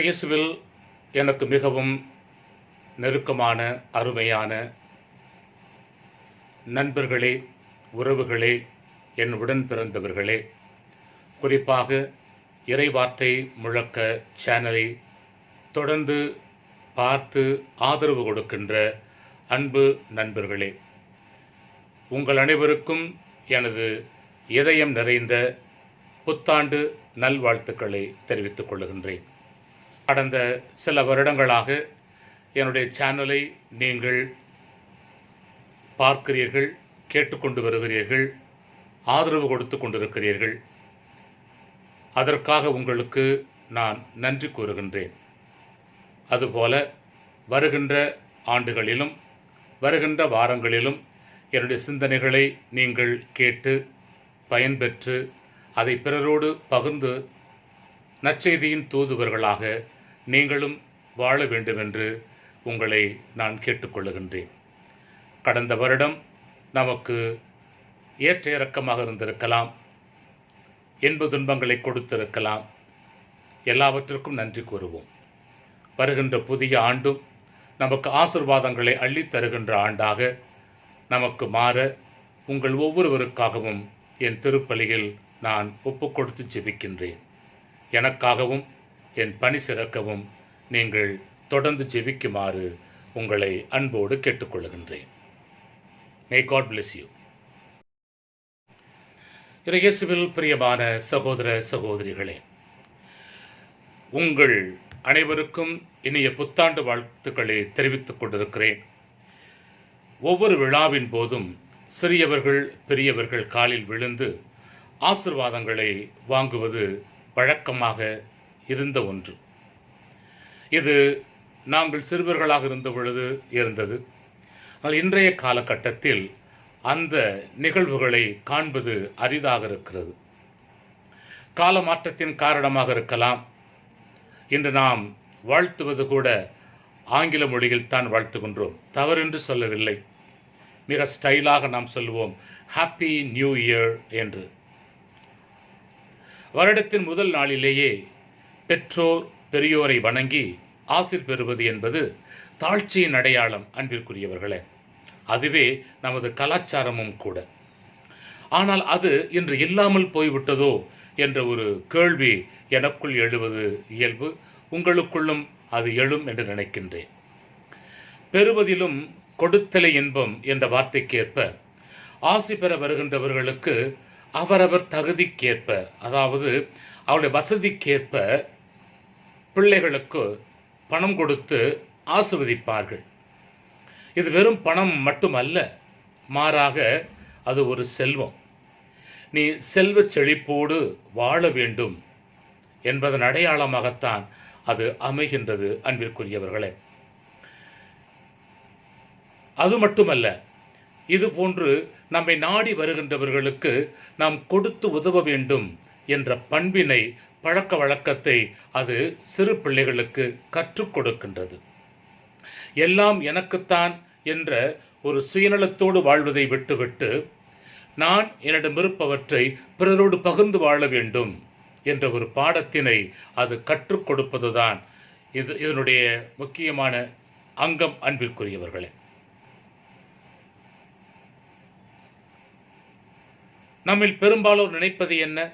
இயேசுவில் எனக்கு மிகவும் நெருக்கமான அருமையான நண்பர்களே உறவுகளே என் உடன் பிறந்தவர்களே. குறிப்பாக இறைவார்த்தை முழக்க சேனலை தொடர்ந்து பார்த்து ஆதரவு கொடுக்கின்ற அன்பு நண்பர்களே உங்கள் அனைவருக்கும் எனது இதயம் நிறைந்த புத்தாண்டு நல்வாழ்த்துக்களை தெரிவித்துக் கொள்கின்றேன். கடந்த சில வருடங்களாக என்னுடைய சேனலை நீங்கள் பார்க்கிறீர்கள் கேட்டுக்கொண்டு வருகிறீர்கள் ஆதரவு கொடுத்து கொண்டிருக்கிறீர்கள். அதற்காக உங்களுக்கு நான் நன்றி கூறுகின்றேன். அதுபோல வருகின்ற ஆண்டுகளிலும் வருகின்ற வாரங்களிலும் என்னுடைய சிந்தனைகளை நீங்கள் கேட்டு பயன்பெற்று அதை பிறரோடு பகிர்ந்து நற்செய்தியின் தூதுவர்களாக நீங்களும் வாழ வேண்டுமென்று உங்களை நான் கேட்டுக்கொள்ளுகின்றேன். கடந்த வருடம் நமக்கு ஏற்ற இறக்கமாக இருந்திருக்கலாம். இன்ப துன்பங்களை கொடுத்திருக்கலாம். எல்லாவற்றிற்கும் நன்றி கூறுவோம். வருகின்ற புதிய ஆண்டும் நமக்கு ஆசிர்வாதங்களை அள்ளித் தருகின்ற ஆண்டாக நமக்கு மாற உங்கள் ஒவ்வொருவருக்காகவும் என் திருப்பலியில் நான் ஒப்புக்கொடுத்து ஜெபிக்கின்றேன் எனக்காகவும் என் பணி சிறக்கவும் நீங்கள் தொடர்ந்து ஜெபிக்குமாறு உங்களை அன்போடு கேட்டுக்கொள்கின்றேன். மே காட் பிளஸ் யூ இறையேசுவில் பிரியமான சகோதர சகோதரிகளே உங்கள் அனைவருக்கும் இனிய புத்தாண்டு வாழ்த்துக்களை தெரிவித்துக் கொண்டிருக்கிறேன். ஒவ்வொரு விழாவின் போதும் சிறியவர்கள் பெரியவர்கள் காலில் விழுந்து ஆசிர்வாதங்களை வாங்குவது வழக்கமாக இருந்த ஒன்று. இது நாங்கள் சிறுவர்களாக இருந்த பொழுது இருந்தது. ஆனால் இன்றைய காலகட்டத்தில் அந்த நிகழ்வுகளை காண்பது அரிதாக இருக்கிறது. கால மாற்றத்தின் காரணமாக இருக்கலாம். இன்று நாம் வாழ்த்துவது கூட ஆங்கில மொழியில் தான் வாழ்த்துகின்றோம். தவறென்று சொல்லவில்லை. மிக ஸ்டைலாக நாம் சொல்லுவோம் ஹாப்பி நியூ இயர் என்று. வருடத்தின் முதல் நாளிலேயே பெற்றோர் பெரியோரை வணங்கி ஆசிர் பெறுவது என்பது தாழ்ச்சியின் அடையாளம் அன்பிற்குரியவர்களே. அதுவே நமது கலாச்சாரமும் கூட. ஆனால் அது இன்று இல்லாமல் போய்விட்டதோ என்ற ஒரு கேள்வி எனக்குள் எழுவது இயல்பு உங்களுக்குள்ளும் அது எழும் என்று நினைக்கின்றேன். பெறுவதிலும் கொடுத்தலை இன்பம் என்ற வார்த்தைக்கேற்ப ஆசி பெற வருகின்றவர்களுக்கு அவரவர் தகுதிக்கேற்ப அதாவது அவருடைய வசதிக்கேற்ப பிள்ளைகளுக்கு பணம் கொடுத்து ஆசிர்வதிப்பார்கள். இது வெறும் பணம் மட்டுமல்ல மாறாக அது ஒரு செல்வம். நீ செல்வச் செழிப்போடு வாழ வேண்டும் என்பதன் அடையாளமாகத்தான் அது அமைகின்றது அன்பிற்குரியவர்களே. அது மட்டுமல்ல இது போன்று நம்மை நாடி வருகின்றவர்களுக்கு நாம் கொடுத்து உதவ வேண்டும் என்ற பண்பினை பழக்க வழக்கத்தை அது சிறு பிள்ளைகளுக்கு கற்றுக் கொடுக்கின்றது. எல்லாம் எனக்குத்தான் என்ற ஒரு சுயநலத்தோடு வாழ்வதை விட்டுவிட்டு நான் என்னிடம் இருப்பவற்றை பிறரோடு பகிர்ந்து வாழ வேண்டும் என்ற ஒரு பாடத்தினை அது கற்றுக் கொடுப்பதுதான் இது இதனுடைய முக்கியமான அங்கம் அன்பிற்குரியவர்களே. நம்மில் பெரும்பாலோர் நினைப்பது என்ன?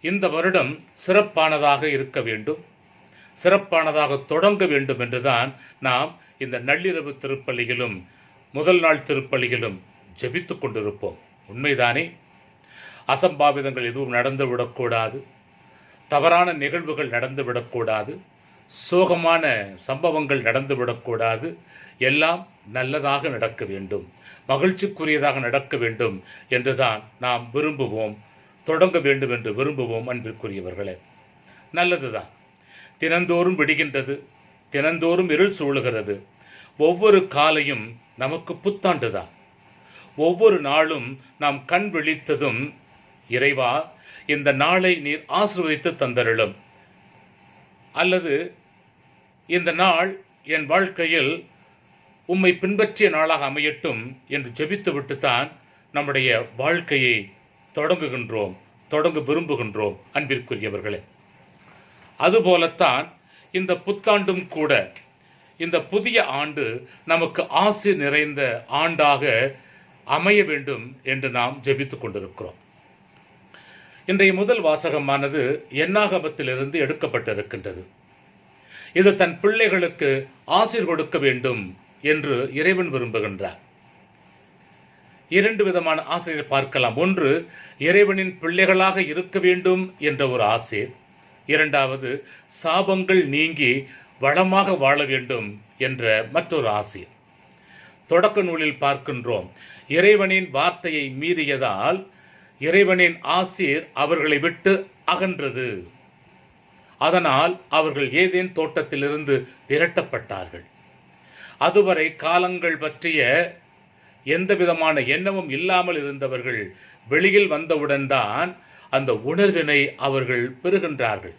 இந்த வருடம் சிறப்பானதாக இருக்க வேண்டும். சிறப்பானதாக தொடங்க வேண்டும் என்றுதான் நாம் இந்த நள்ளிரவு திருப்பள்ளிகளும் முதல் நாள் திருப்பள்ளிகளும் ஜெபித்து கொண்டிருப்போம். உண்மைதானே? அசம்பாவிதங்கள் எதுவும் நடந்துவிடக்கூடாது தவறான நிகழ்வுகள் நடந்துவிடக்கூடாது சோகமான சம்பவங்கள் நடந்துவிடக்கூடாது எல்லாம் நல்லதாக நடக்க வேண்டும். மகிழ்ச்சிக்குரியதாக நடக்க வேண்டும் என்றுதான் நாம் விரும்புவோம் தொடங்க வேண்டும் என்று விரும்புவோம் அன்பிற்குரியவர்களே. நல்லதுதான். தினந்தோறும் விடுகின்றது தினந்தோறும் இருள் சூழுகிறது. ஒவ்வொரு காலையும் நமக்கு புத்தாண்டுதான். ஒவ்வொரு நாளும் நாம் கண் விழித்ததும் இறைவா இந்த நாளை நீர் ஆசிர்வதித்து தந்தருளும். அல்லது இந்த நாள் என் வாழ்க்கையில் உம்மை பின்பற்றிய நாளாக அமையட்டும் என்று ஜெபித்துவிட்டு தான் நம்முடைய வாழ்க்கையை தொடங்குகின்றோம் தொடங்க விரும்புகின்றோம் அன்பிற்குரியவர்களே. அதுபோலத்தான் இந்த புத்தாண்டும் கூட இந்த புதிய ஆண்டு நமக்கு ஆசை நிறைந்த ஆண்டாக அமைய வேண்டும் என்று நாம் ஜெபித்து கொண்டிருக்கிறோம். இன்றைய முதல் வாசகமானது எண்ணாகபத்திலிருந்து எடுக்கப்பட்டிருக்கின்றது. இது தன் பிள்ளைகளுக்கு ஆசீர் கொடுக்க வேண்டும் என்று இறைவன் விரும்புகின்றார். இரண்டு விதமான ஆசிரியர் பார்க்கலாம். ஒன்று இறைவனின் பிள்ளைகளாக இருக்க வேண்டும் என்ற ஒரு ஆசை. இரண்டாவது சாபங்கள் நீங்கி வளமாக வாழ வேண்டும் என்ற மற்றொரு ஆசை. தொடக்க நூலில் பார்க்கின்றோம் இறைவனின் வார்த்தையை மீறியதால் இறைவனின் ஆசிர் அவர்களை விட்டு அகன்றது. அதனால் அவர்கள் ஏதேன் தோட்டத்திலிருந்து விரட்டப்பட்டார்கள். அதுவரை காலங்கள் பற்றிய எந்த விதமான எண்ணமும் இல்லாமல் இருந்தவர்கள் வெளியில் வந்தவுடன் தான் அந்த உணர்வினை அவர்கள் பெறுகின்றார்கள்.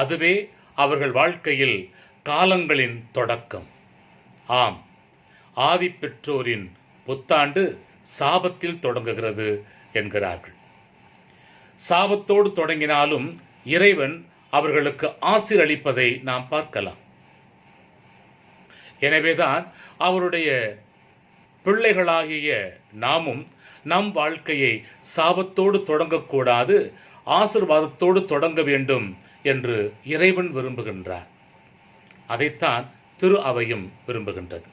அதுவே அவர்கள் வாழ்க்கையில் காலங்களின் தொடக்கம். ஆம் ஆதி பெற்றோரின் புத்தாண்டு சாபத்தில் தொடங்குகிறது என்கிறார்கள். சாபத்தோடு தொடங்கினாலும் இறைவன் அவர்களுக்கு ஆசீரளிப்பதை நாம் பார்க்கலாம். எனவேதான் அவருடைய பிள்ளைகளாகிய நாமும் நம் வாழ்க்கையை சாபத்தோடு தொடங்கக்கூடாது ஆசிர்வாதத்தோடு தொடங்க வேண்டும் என்று இறைவன் விரும்புகின்றார். அதைத்தான் திரு அவையும் விரும்புகின்றது.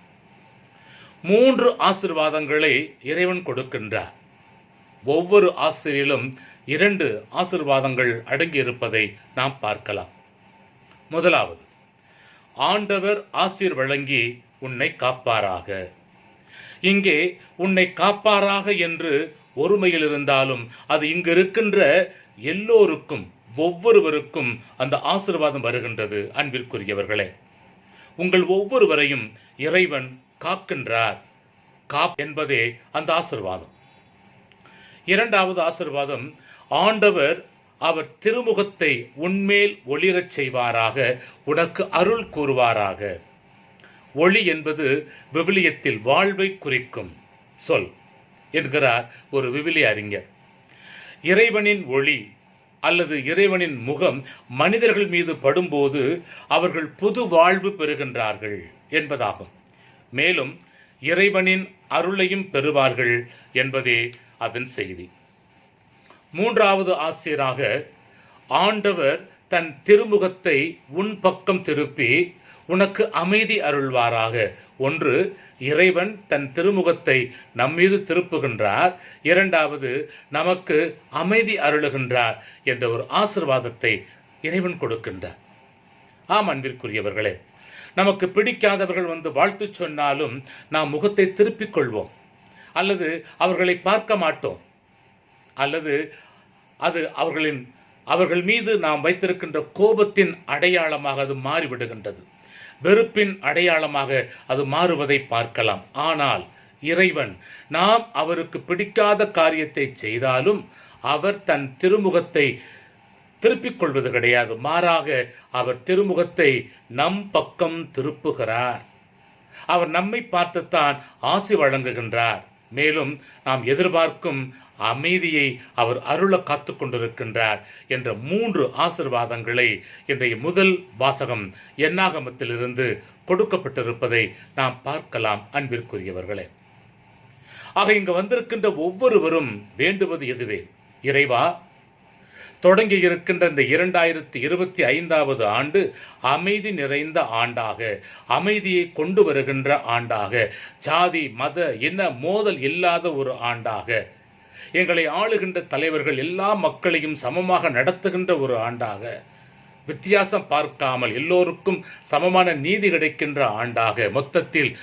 மூன்று ஆசிர்வாதங்களை இறைவன் கொடுக்கின்றார். ஒவ்வொரு ஆசிரியிலும் இரண்டு ஆசிர்வாதங்கள் அடங்கியிருப்பதை நாம் பார்க்கலாம். முதலாவது ஆண்டவர் ஆசிர் வழங்கி உன்னை காப்பாராக. இங்கே உன்னை காப்பாராக என்று ஒருமையில் இருந்தாலும் அது இங்கு இருக்கின்ற எல்லோருக்கும் ஒவ்வொருவருக்கும் அந்த ஆசிர்வாதம் வருகின்றது அன்பிற்குரியவர்களே. உங்கள் ஒவ்வொருவரையும் இறைவன் காக்கின்றார். காப் என்பதே அந்த ஆசிர்வாதம். இரண்டாவது ஆசிர்வாதம் ஆண்டவர் அவர் திருமுகத்தை உன்மேல் ஒளிரச் செய்வாராக உனக்கு அருள் கூறுவாராக. ஒளி என்பது விவிலியத்தில் வாழ்வை குறிக்கும் சொல் என்கிறார் ஒரு விவிலிய அறிஞர். இறைவனின் ஒளி அல்லது இறைவனின் முகம் மனிதர்கள் மீது படும்போது அவர்கள் புது வாழ்வு பெறுகின்றார்கள் என்பதாகும். மேலும் இறைவனின் அருளையும் பெறுவார்கள் என்பதே அதன் செய்தி. மூன்றாவது ஆசிரியராக ஆண்டவர் தன் திருமுகத்தை உன் பக்கம் திருப்பி உனக்கு அமைதி அருள்வாராக. ஒன்று இறைவன் தன் திருமுகத்தை நம்மீது திருப்புகின்றார். இரண்டாவது நமக்கு அமைதி அருளுகின்றார் என்ற ஒரு ஆசிர்வாதத்தை இறைவன் கொடுக்கின்றார். ஆம் அன்பிற்குரியவர்களே நமக்கு பிடிக்காதவர்கள் வந்து வாழ்த்து சொன்னாலும் நாம் முகத்தை திருப்பிக் கொள்வோம். அல்லது அவர்களை பார்க்க மாட்டோம். அல்லது அது அவர்களின் அவர்கள் மீது நாம் வைத்திருக்கின்ற கோபத்தின் அடையாளமாக அது மாறிவிடுகின்றது. வெறுப்பின் அடையாளமாக அது மாறுவதை பார்க்கலாம். ஆனால் இறைவன் நாம் அவருக்கு பிடிக்காத காரியத்தை செய்தாலும் அவர் தன் திருமுகத்தை திருப்பிக் கொள்வது கிடையாது. மாறாக அவர் திருமுகத்தை நம் பக்கம் திருப்புகிறார். அவர் நம்மை பார்த்துத்தான் ஆசி வழங்குகின்றார். மேலும் நாம் எதிர்பார்க்கும் அமைதியை அவர் அருள காத்து கொண்டிருக்கின்றார் என்ற மூன்று ஆசிர்வாதங்களை இன்றைய முதல் வாசகம் எண்ணாகமத்திலிருந்து கொடுக்கப்பட்டிருப்பதை நாம் பார்க்கலாம் அன்பிற்குரியவர்களே. ஆக இங்கு வந்திருக்கின்ற ஒவ்வொருவரும் வேண்டுவது எதுவே? இறைவா தொடங்கி இருக்கின்ற இந்த இரண்டாயிரத்தி இருபத்தி ஐந்தாவது ஆண்டு அமைதி நிறைந்த ஆண்டாக அமைதியை கொண்டு வருகின்ற ஆண்டாக ஜாதி மத இன மோதல் இல்லாத ஒரு ஆண்டாக எங்களை ஆளுகின்ற தலைவர்கள் எல்லா மக்களையும் சமமாக நடத்துகின்ற ஒரு ஆண்டாக. வித்தியாசம் பார்க்காமல் எல்லோருக்கும் சமமான நீதி கிடைக்கின்ற ஆண்டாக. மொத்தத்தில்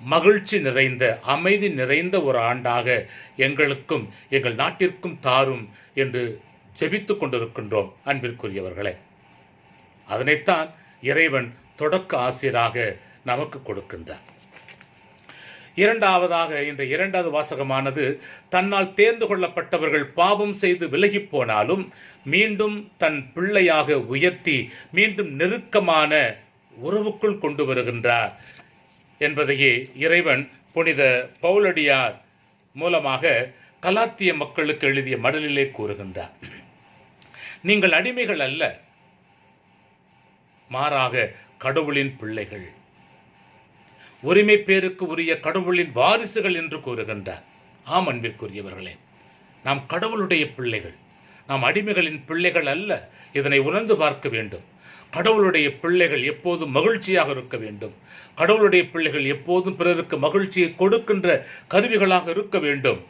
மகிழ்ச்சி நிறைந்த அமைதி நிறைந்த ஒரு ஆண்டாக எங்களுக்கும் எங்கள் நாட்டிற்கும் தாரும் என்று ஜெபித்து கொண்டிருக்கின்றோம் அன்பிற்குரியவர்களே. அதனைத்தான் இறைவன் தொடக்க ஆசிரியராக நமக்கு கொடுக்கின்றார். இரண்டாவதாக இந்த இரண்டாவது வாசகமானது தன்னால் தேர்ந்து கொள்ளப்பட்டவர்கள் பாவம் செய்து விலகிப் போனாலும் மீண்டும் தன் பிள்ளையாக உயர்த்தி மீண்டும் நெருக்கமான உறவுக்குள் கொண்டு வருகின்றார் என்பதையே இறைவன் புனித பவுலடியார் மூலமாக கலாத்திய மக்களுக்கு எழுதிய மடலிலே கூறுகின்றார். நீங்கள் அடிமைகள் அல்ல மாறாக கடவுளின் பிள்ளைகள். உரிமை பேருக்கு உரிய கடவுளின் வாரிசுகள் என்று கூறுகின்றார் ஆம் அன்பிற்குரியவர்களே நாம் கடவுளுடைய பிள்ளைகள் நாம் அடிமைகளின் பிள்ளைகள் அல்ல இதனை உணர்ந்து பார்க்க வேண்டும். கடவுளுடைய பிள்ளைகள் எப்போதும் மகிழ்ச்சியாக இருக்க வேண்டும். கடவுளுடைய பிள்ளைகள் எப்போதும் பிறருக்கு மகிழ்ச்சியை கொடுக்கின்ற கருவிகளாக இருக்க வேண்டும்.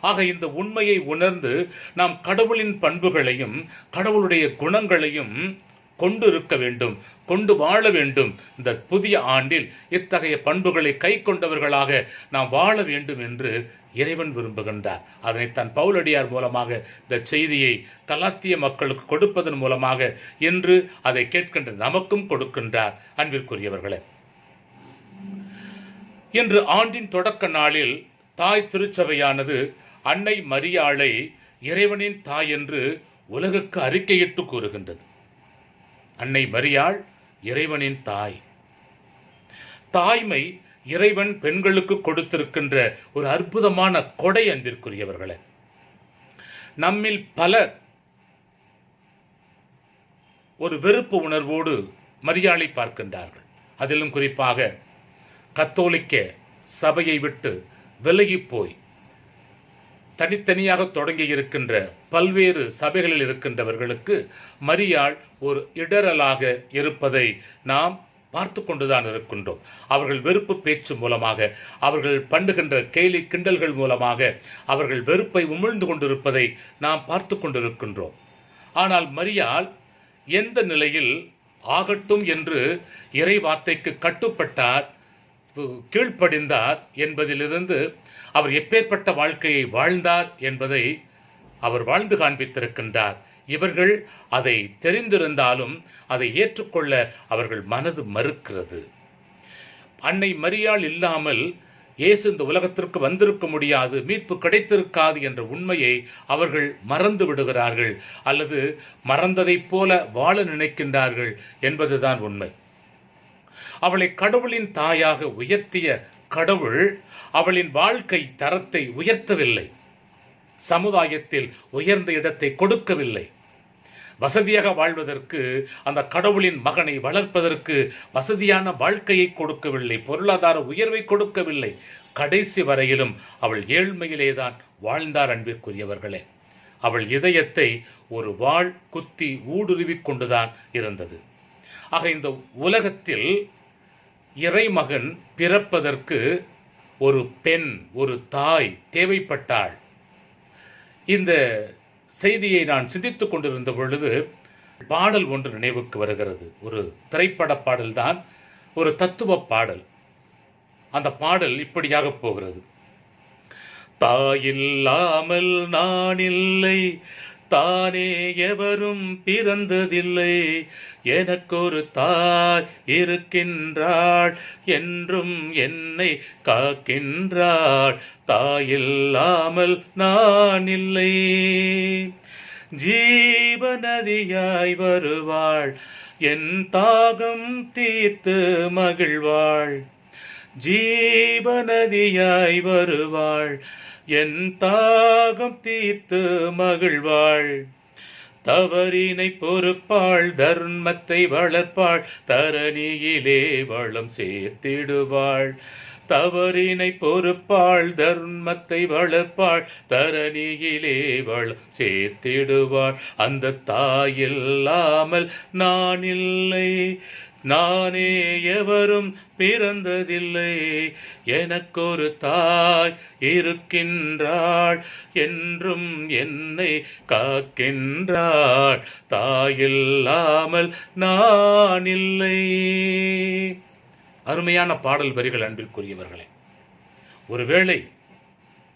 ஆக இந்த உண்மையை உணர்ந்து நாம் கடவுளின் பண்புகளையும் கடவுளுடைய குணங்களையும் கொண்டு இருக்க வேண்டும் கொண்டு வாழ வேண்டும். இந்த புதிய ஆண்டில் இத்தகைய பண்புகளை கை கொண்டவர்களாக நாம் வாழ வேண்டும் என்று இறைவன் விரும்புகின்றார். அதனை தன் பவுலடியார் மூலமாக இந்த செய்தியை கலாத்திய மக்களுக்கு கொடுப்பதன் மூலமாக என்று அதை கேட்கின்ற நமக்கும் கொடுக்கின்றார் அன்பிற்குரியவர்களே. இன்று ஆண்டின் தொடக்க நாளில் தாய் திருச்சபையானது அன்னை மரியாளை இறைவனின் தாய் என்று உலகுக்கு அறிக்கையிட்டு கூறுகின்றது. அன்னை மரியாள் இறைவனின் தாய். தாய்மை இறைவன் பெண்களுக்கு கொடுத்திருக்கின்ற ஒரு அற்புதமான கொடை அன்பிற்குரியவர்களே. நம்மில் பலர் ஒரு வெறுப்பு உணர்வோடு மரியாளை பார்க்கின்றார்கள். அதிலும் குறிப்பாக கத்தோலிக்க சபையை விட்டு விலகி போய் தனித்தனியாக தொடங்கி இருக்கின்ற பல்வேறு சபைகளில் இருக்கின்றவர்களுக்கு மரியாள் ஒரு இடரலாக இருப்பதை நாம் பார்த்து கொண்டுதான் இருக்கின்றோம். அவர்கள் வெறுப்பு பேச்சு மூலமாக அவர்கள் பண்ணுகின்ற கேலி கிண்டல்கள் மூலமாக அவர்கள் வெறுப்பை உமிழ்ந்து கொண்டிருப்பதை நாம் பார்த்து கொண்டிருக்கின்றோம். ஆனால் மரியாள் எந்த நிலையில் ஆகட்டும் என்று இறை வார்த்தைக்கு கட்டுப்பட்டார் கீழ்ப்படிந்தார் என்பதிலிருந்து அவர் எப்பேற்பட்ட வாழ்க்கையை வாழ்ந்தார் என்பதை அவர் வாழ்ந்து காண்பித்திருக்கின்றார். இவர்கள் அதை தெரிந்திருந்தாலும் அதை ஏற்றுக்கொள்ள அவர்கள் மனது மறுக்கிறது. அன்னை மரியாள் இல்லாமல் இயேசு இந்த உலகத்திற்கு வந்திருக்க முடியாது மீட்பு கிடைத்திருக்காது என்ற உண்மையை அவர்கள் மறந்து விடுகிறார்கள். அல்லது மறந்ததைப் போல வாழ நினைக்கின்றார்கள் என்பதுதான் உண்மை. அவளை கடவுளின் தாயாக உயர்த்திய கடவுள் அவளின் வாழ்க்கை தரத்தை உயர்த்தவில்லை. சமுதாயத்தில் உயர்ந்த இடத்தை கொடுக்கவில்லை. வசதியாக வாழ்வதற்கு அந்த கடவுளின் மகனை வளர்ப்பதற்கு வசதியான வாழ்க்கையை கொடுக்கவில்லை. பொருளாதார உயர்வை கொடுக்கவில்லை. கடைசி வரையிலும் அவள் ஏழ்மையிலேதான் வாழ்ந்தார் அன்பிற்குரியவர்களே. அவள் இதயத்தை ஒரு வாழ் குத்தி ஊடுருவிக் கொண்டுதான் இருந்தது. ஆக இந்த உலகத்தில் இறைமகன் பிறப்பதற்கு ஒரு பெண் ஒரு தாய் தேவைப்பட்டாள். இந்த செய்தியை நான் சிந்தித்துக் கொண்டிருந்த பொழுது பாடல் ஒன்று நினைவுக்கு வருகிறது. ஒரு திரைப்பட பாடல்தான் ஒரு தத்துவ பாடல். அந்த பாடல் இப்படியாக போகிறது. தாயில்லாமல் நான் இல்லை தானே எவரும் பிறந்ததில்லை. எனக்கொரு தாய் இருக்கின்றாள். என்றும் என்னை காக்கின்றாள். தாயில்லாமல் நான் இல்லை ஜீவநதியாய் வருவாள். என் தாகம் தீர்த்து மகிழ்வாள். ஜீவநதியாய் வருவாள். என் தாகம் தீர்த்து மகிழ்வாள். தவறினை பொறுப்பாள் தர்மத்தை வளர்ப்பாள் தரணியிலே வளம் சேர்த்திடுவாள். தவறினை பொறுப்பாள் தர்மத்தை வளர்ப்பாள் தரணியிலே வளம் சேர்த்திடுவாள். அந்த தாயில்லாமல் நான் இல்லை. நானே எவரும் பிறந்ததில்லை. எனக்கொரு தாய் இருக்கின்றாள். என்றும் என்னை காக்கின்றாள். தாயில்லாமல் நான் இல்லை அருமையான பாடல் வரிகள் அன்பிற்குரியவர்களே ஒருவேளை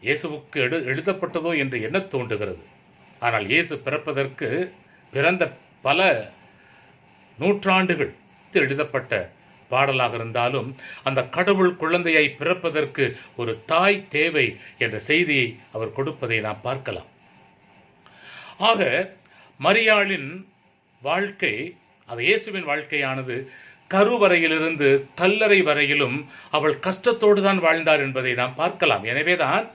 இயேசுவுக்கு எடு எழுதப்பட்டதோ என்று என்ன தோன்றுகிறது. ஆனால் இயேசு பிறப்பதற்கு பிறந்த பல நூற்றாண்டுகள் எழுதப்பட்ட பாடலாக இருந்தாலும் அந்த கடவுள் குழந்தையை பிறப்பதற்கு ஒரு தாய் தேவை என்ற செய்தியை அவர் கொடுப்பதை நாம் பார்க்கலாம். ஆக மரியாளின் வாழ்க்கை அது இயேசுவின் வாழ்க்கையானது கருவறையிலிருந்து கல்லறை வரையிலும் அவள் கஷ்டத்தோடு தான் வாழ்ந்தார் என்பதை நாம் பார்க்கலாம். எனவேதான்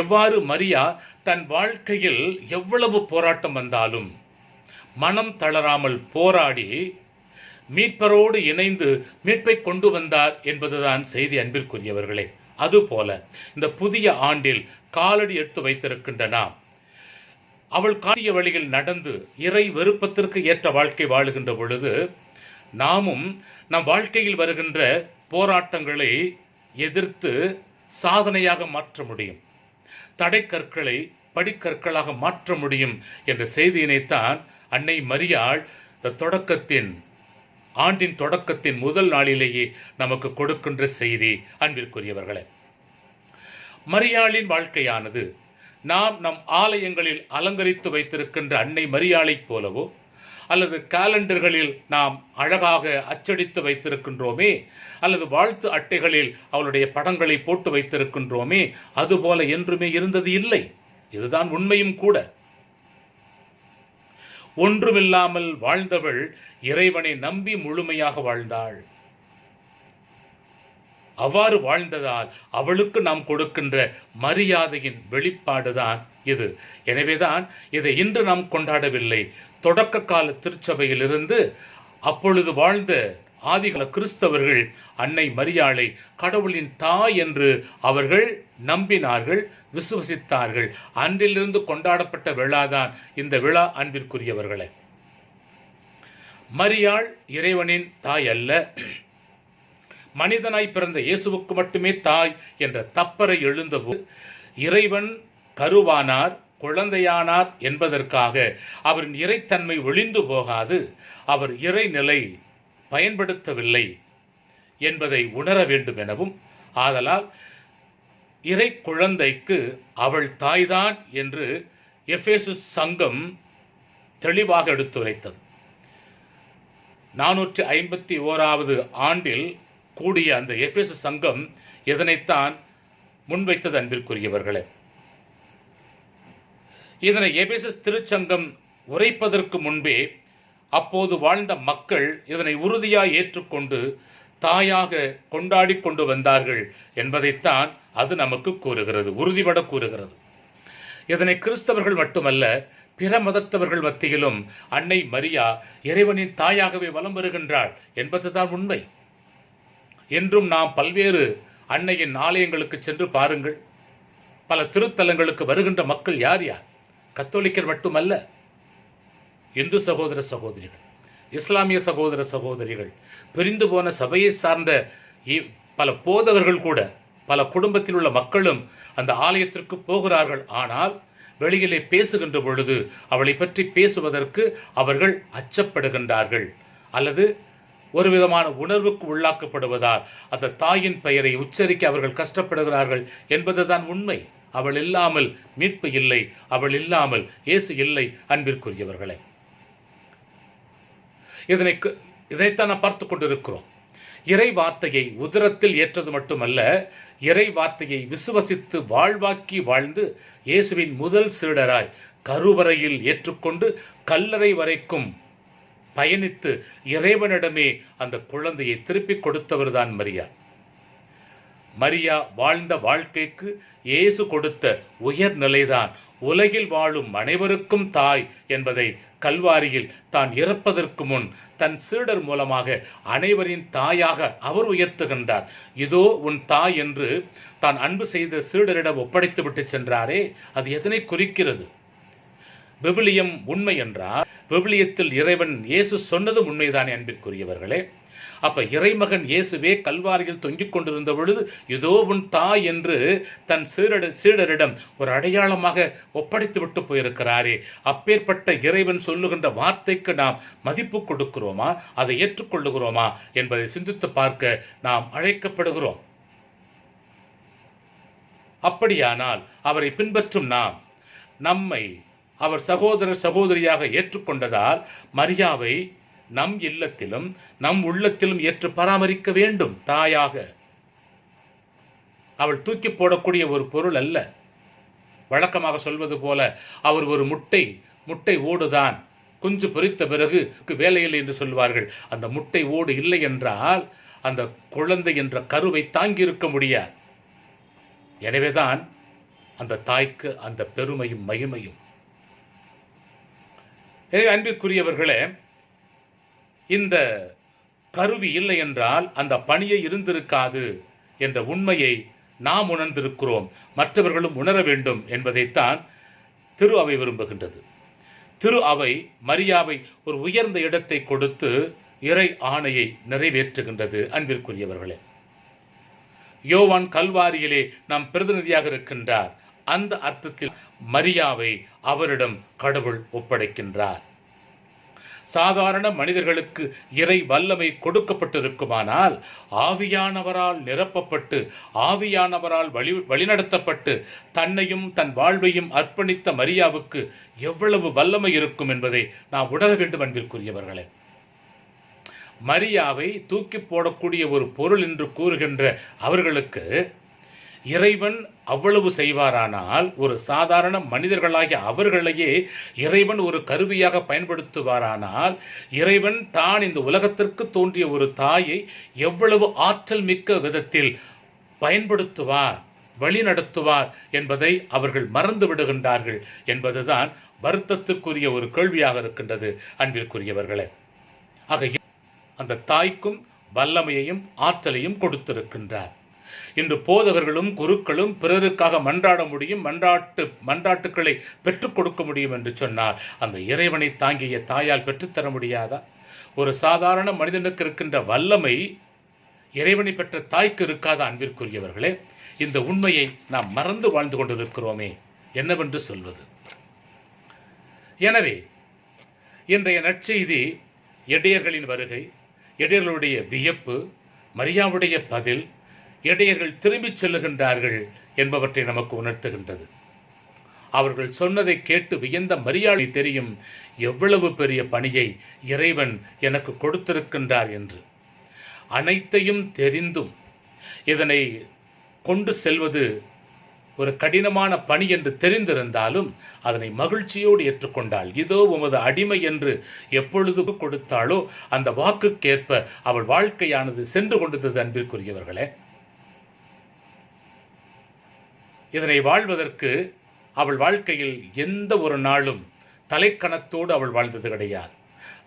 எவ்வாறு மரியா தன் வாழ்க்கையில் எவ்வளவு போராட்டம் வந்தாலும் மனம் தளராமல் போராடி மீட்பரோடு இணைந்து மீட்பை கொண்டு வந்தார் என்பதுதான் செய்தி அன்பிற்குரியவர்களே. அதுபோல இந்த புதிய ஆண்டில் காலடி எடுத்து வைத்திருக்கின்ற நாம் அவள் காட்டிய வழியில் நடந்து இறை விருப்பத்திற்கு ஏற்ற வாழ்க்கை வாழுகின்ற பொழுது நாமும் நம் வாழ்க்கையில் வருகின்ற போராட்டங்களை எதிர்த்து சாதனையாக மாற்ற முடியும். தடைக்கற்களை படிக்கற்களாக மாற்ற முடியும் என்ற செய்தியினைத்தான் அன்னை மரியாள் இந்த தொடக்கத்தின் ஆண்டின் தொடக்கத்தின் முதல் நாளிலேயே நமக்கு கொடுக்கின்ற செய்தி அன்பிற்குரியவர்களே. மரியாளின் வாழ்க்கையானது நாம் நம் ஆலயங்களில் அலங்கரித்து வைத்திருக்கின்ற அன்னை மரியாளைப் போலவோ அல்லது காலண்டர்களில் நாம் அழகாக அச்சடித்து வைத்திருக்கின்றோமே அல்லது வாழ்த்து அட்டைகளில் அவளுடைய படங்களை போட்டு வைத்திருக்கின்றோமே அதுபோல என்றுமே இருந்தது இல்லை. இதுதான் உண்மையும் கூட. ஒன்றுமில்லாமல் வாழ்ந்தவள் இறைவனை நம்பி முழுமையாக வாழ்ந்தாள். அவ்வாறு வாழ்ந்ததால் அவளுக்கு நாம் கொடுக்கின்ற மரியாதையின் வெளிப்பாடுதான் இது. எனவேதான் இதை இன்று நாம் கொண்டாடவில்லை. தொடக்க கால திருச்சபையிலிருந்து அப்பொழுது வாழ்ந்த ஆதிகால கிறிஸ்தவர்கள் அன்னை மரியாளை கடவுளின் தாய் என்று அவர்கள் நம்பினார்கள் விசுவசித்தார்கள். அன்றிலிருந்து கொண்டாடப்பட்ட விழாதான் இந்த விழா அன்பிற்குரியவர்களே. மரியாள் இறைவனின் தாய் அல்ல. மனிதனாய் பிறந்த இயேசுவுக்கு மட்டுமே தாய் என்ற தப்பறை எழுந்தபோது இறைவன் கருவானார் குழந்தையானார் என்பதற்காக அவரின் இறைத்தன்மை ஒளிந்து போகாது. அவர் இறைநிலை பயன்படுத்தவில்லை என்பதை உணர வேண்டும் எனவும் ஆதலால் இறை குழந்தைக்கு அவள் தாய்தான் என்று எஃபேசு சங்கம் தெளிவாக எடுத்துரைத்தது. நானூற்றி ஐம்பத்தி ஓராவது ஆண்டில் கூடிய அந்த எஃபேசு சங்கம் இதனைத்தான் முன்வைத்தது அன்பிற்குரியவர்களே. இதனை எபேசஸ் திருச்சங்கம் உரைப்பதற்கு முன்பே அப்போது வாழ்ந்த மக்கள் இதனை உறுதியாய் ஏற்றுக்கொண்டு தாயாக கொண்டாடி கொண்டு வந்தார்கள் என்பதைத்தான் அது நமக்கு கூறுகிறது உறுதிபட கூறுகிறது. இதனை கிறிஸ்தவர்கள் மட்டுமல்ல பிற மதத்தவர்கள் மத்தியிலும் அன்னை மரியா இறைவனின் தாயாகவே வலம் வருகின்றாள் என்பதுதான் உண்மை. என்றும் நாம் பல்வேறு அன்னையின் ஆலயங்களுக்கு சென்று பாருங்கள். பல திருத்தலங்களுக்கு வருகின்ற மக்கள் யார் யார்? கத்தோலிக்கர் மட்டுமல்ல இந்து சகோதர சகோதரிகள் இஸ்லாமிய சகோதர சகோதரிகள் பிரிந்து போன சபையை சார்ந்த இ- பல போதகர்கள் கூட பல குடும்பத்தில் உள்ள மக்களும் அந்த ஆலயத்திற்கு போகிறார்கள். ஆனால் வெளியிலே பேசுகின்ற பொழுது அவளை பற்றி பேசுவதற்கு அவர்கள் அச்சப்படுகின்றார்கள். அல்லது ஒரு விதமான உணர்வுக்கு உள்ளாக்கப்படுவதால் அந்த தாயின் பெயரை உச்சரிக்க அவர்கள் கஷ்டப்படுகிறார்கள் என்பதுதான் உண்மை. அவள் இல்லாமல் மீட்பு இல்லை அவள் இல்லாமல் இயேசு இல்லை அன்பிற்குரியவர்களை. இதனை இதைத்தான் நாம் பார்த்து கொண்டிருக்கிறோம். இறை வார்த்தையை உதிரத்தில் ஏற்றது மட்டுமல்ல இறை வார்த்தையை விசுவசித்து வாழ்வாக்கி வாழ்ந்து இயேசுவின் முதல் சீடராய் கருவறையில் ஏற்றுக்கொண்டு கல்லறை வரைக்கும் பயணித்து இறைவனிடமே அந்த குழந்தையை திருப்பிக் கொடுத்தவர்தான் மரியா. மரியா வாழ்ந்த வாழ்க்கைக்கு இயேசு கொடுத்த உயர்நிலைதான் உலகில் வாழும் அனைவருக்கும் தாய் என்பதை கல்வாரியில் தான் இறப்பதற்கு முன் தன் சீடர் மூலமாக அனைவரின் தாயாக அவர் உயர்த்துகின்றார். இதோ உன் தாய் என்று தான் அன்பு செய்த சீடரிடம் ஒப்படைத்து விட்டு சென்றாரே. அது எதனை குறிக்கிறது? விவிலியம் உண்மை என்றால் விவிலியத்தில் இறைவன் இயேசு சொன்னதும் உண்மைதான் அன்பிற்குரியவர்களே. அப்ப இறைமகன் இயேசுவே கல்வாரியில் தொங்கிக் கொண்டிருந்த பொழுது இதோ உன் தாய் என்று தன் சீரட சீடரிடம் ஒரு அடையாளமாக ஒப்படைத்து விட்டு போயிருக்கிறாரே. அப்பேற்பட்ட இறைவன் சொல்லுகின்ற வார்த்தைக்கு நாம் மதிப்பு கொடுக்கிறோமா? அதை ஏற்றுக்கொள்ளுகிறோமா? என்பதை சிந்தித்து பார்க்க நாம் அழைக்கப்படுகிறோம். அப்படியானால் அவரை பின்பற்றும் நாம் நம்மை அவர் சகோதரர் சகோதரியாக ஏற்றுக்கொண்டதால் மரியாவை நம் இல்லத்திலும் நம் உள்ளத்திலும் ஏற்று பராமரிக்க வேண்டும் தாயாக. அவள் தூக்கி போடக்கூடிய ஒரு பொருள் அல்ல. வழக்கமாக சொல்வது போல அவர் ஒரு முட்டை முட்டை ஓடுதான். குஞ்சு பொரித்த பிறகு வேலையில்லை என்று சொல்வார்கள் அந்த முட்டை ஓடு இல்லை என்றால் அந்த குழந்தை என்ற கருவை தாங்கி இருக்க முடியாது. எனவேதான் அந்த தாய்க்கு அந்த பெருமையும் மகிமையும். எனவே அன்பிற்குரியவர்களே இந்த கருவி இல்லை என்றால் அந்த பணியை இருந்திருக்காது என்ற உண்மையை நாம் உணர்ந்திருக்கிறோம். மற்றவர்களும் உணர வேண்டும் என்பதைத்தான் திரு அவை விரும்புகின்றது. திரு அவை மரியாவை ஒரு உயர்ந்த இடத்தை கொடுத்து இறை ஆணையை நிறைவேற்றுகின்றது அன்பிற்குரியவர்களே. யோவான் கல்வாரியிலே நாம் பிரதிநிதியாக இருக்கின்றார். அந்த அர்த்தத்தில் மரியாவை அவரிடம் கடவுள் ஒப்படைக்கின்றார். சாதாரண மனிதர்களுக்கு இறை வல்லமை கொடுக்கப்பட்டிருக்குமானால் ஆவியானவரால் நிரப்பப்பட்டு ஆவியானவரால் வழி வழிநடத்தப்பட்டு தன்னையும் தன் வாழ்வையும் அர்ப்பணித்த மரியாவுக்கு எவ்வளவு வல்லமை இருக்கும் என்பதை நாம் உணர வேண்டும் அன்பிற்குரியவர்களே. மரியாவை தூக்கி போடக்கூடிய ஒரு பொருள் என்று கூறுகின்ற அவர்களுக்கு இறைவன் அவ்வளவு செய்வாரானால் ஒரு சாதாரண மனிதர்களாகிய அவர்களையே இறைவன் ஒரு கருவியாக பயன்படுத்துவாரானால் இறைவன் தான் இந்த உலகத்திற்கு தோன்றிய ஒரு தாயை எவ்வளவு ஆற்றல் மிக்க விதத்தில் பயன்படுத்துவார் வழி நடத்துவார் என்பதை அவர்கள் மறந்து விடுகின்றார்கள் என்பதுதான் வருத்தத்துக்குரிய ஒரு கேள்வியாக இருக்கின்றது அன்பிற்குரியவர்களே. ஆக அந்த தாய்க்கும் வல்லமையையும் ஆற்றலையும் கொடுத்திருக்கின்றார். இன்று போதகர்களும் குருக்களும் பிறருக்காக மன்றாட முடியும் மன்றாட்டு மன்றாட்டுக்களை பெற்றுக் கொடுக்க முடியும் என்று சொன்னால் அந்த இறைவனை தாங்கிய தாயால் பெற்றுத்தர முடியாதா? ஒரு சாதாரண மனிதனுக்கு இருக்கின்ற வல்லமை இறைவனை பெற்ற தாய்க்கு இருக்காத அன்பிற்குரியவர்களே? இந்த உண்மையை நாம் மறந்து வாழ்ந்து கொண்டிருக்கிறோமே என்னவென்று சொல்வது? எனவே இன்றைய நற்செய்தி எடையர்களின் வருகை எடையர்களுடைய வியப்பு மரியாவுடைய பதில் இடையர்கள் திரும்பிச் செல்லுகின்றார்கள் என்பவற்றை நமக்கு உணர்த்துகின்றது. அவர்கள் சொன்னதை கேட்டு வியந்த மரியாதை தெரியும் எவ்வளவு பெரிய பணியை இறைவன் எனக்கு கொடுத்திருக்கின்றார் என்று. அனைத்தையும் தெரிந்தும் இதனை கொண்டு செல்வது ஒரு கடினமான பணி என்று தெரிந்திருந்தாலும் அதனை மகிழ்ச்சியோடு ஏற்றுக்கொண்டாள். இதோ உமது அடிமை என்று எப்பொழுது கொடுத்தாளோ அந்த வாக்குக்கேற்ப அவள் வாழ்க்கையானது சென்று கொண்டது அன்பிற்குரியவர்களே. இதனை வாழ்வதற்கு அவள் வாழ்க்கையில் எந்த ஒரு நாளும் தலைக்கணத்தோடு அவள் வாழ்ந்தது கிடையாது.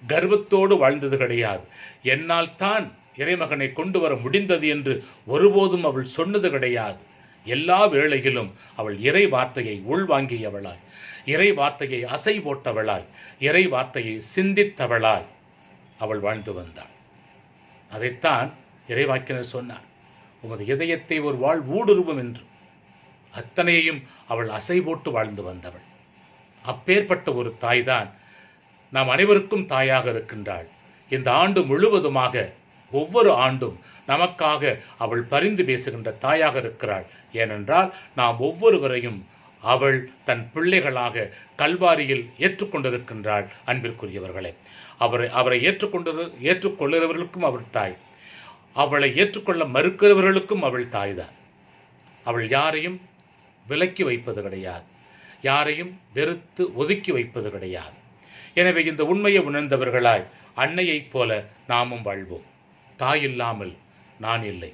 கர்வத்தோடு வாழ்ந்தது கிடையாது. என்னால் தான் இறைமகனை கொண்டு வர முடிந்தது என்று ஒருபோதும் அவள் சொன்னது கிடையாது. எல்லா வேளையிலும் அவள் இறை வார்த்தையை உள்வாங்கியவளாய் இறை வார்த்தையை அசை போட்டவளாய் இறை வார்த்தையை சிந்தித்தவளாய் அவள் வாழ்ந்து வந்தாள். அதைத்தான் இறைவாக்கினர் சொன்னார். உமது இதயத்தை ஒரு வாழ் ஊடுருவும் என்று. அத்தனையையும் அவள் அசை போட்டு வாழ்ந்து வந்தவள். அப்பேற்பட்ட ஒரு தாய்தான் நாம் அனைவருக்கும் தாயாக இருக்கின்றாள். இந்த ஆண்டு முழுவதுமாக ஒவ்வொரு ஆண்டும் நமக்காக அவள் பரிந்து பேசுகின்ற தாயாக இருக்கிறாள். ஏனென்றால் நாம் ஒவ்வொருவரையும் அவள் தன் பிள்ளைகளாக கல்வாரியில் ஏற்றுக்கொண்டிருக்கின்றாள் அன்பிற்குரியவர்களே. அவரை அவரை ஏற்றுக்கொண்டு ஏற்றுக்கொள்கிறவர்களுக்கும் அவள் தாய். அவளை ஏற்றுக்கொள்ள மறுக்கிறவர்களுக்கும் அவள் தாய்தான். அவள் யாரையும் விலக்கி வைப்பது கிடையாது. யாரையும் வெறுத்து ஒதுக்கி வைப்பது கிடையாது. எனவே இந்த உண்மையை உணர்ந்தவர்களாய் அன்னையைப் போல நாமும் வாழ்வோம். தாய் இல்லாமல் நான் இல்லை.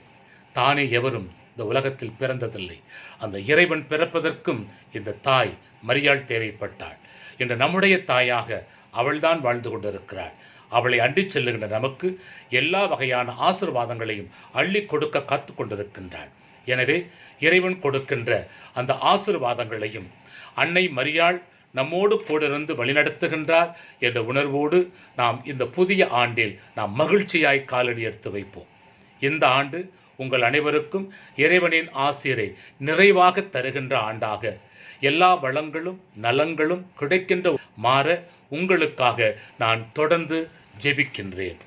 தானே எவரும் இந்த உலகத்தில் பிறந்ததில்லை. அந்த இறைவன் பிறப்பதற்கும் இந்த தாய் மரியாள் தேவைப்பட்டாள். இன்று நம்முடைய தாயாக அவள்தான் வாழ்ந்து கொண்டிருக்கிறாள். அவளை அண்டிச் செல்லுகின்ற நமக்கு எல்லா வகையான ஆசிர்வாதங்களையும் அள்ளி கொடுக்க காத்து கொண்டிருக்கின்றாள். எனவே இறைவன் கொடுக்கின்ற அந்த ஆசிர்வாதங்களையும் அன்னை மரியாள் நம்மோடு கூடிருந்து வழிநடத்துகின்றார் என்ற உணர்வோடு நாம் இந்த புதிய ஆண்டில் நாம் மகிழ்ச்சியாய் காலடி எடுத்து வைப்போம். இந்த ஆண்டு உங்கள் அனைவருக்கும் இறைவனின் ஆசிரை நிறைவாக தருகின்ற ஆண்டாக எல்லா வளங்களும் நலங்களும் கிடைக்கின்ற மாற உங்களுக்காக நான் தொடர்ந்து ஜெபிக்கின்றேன்.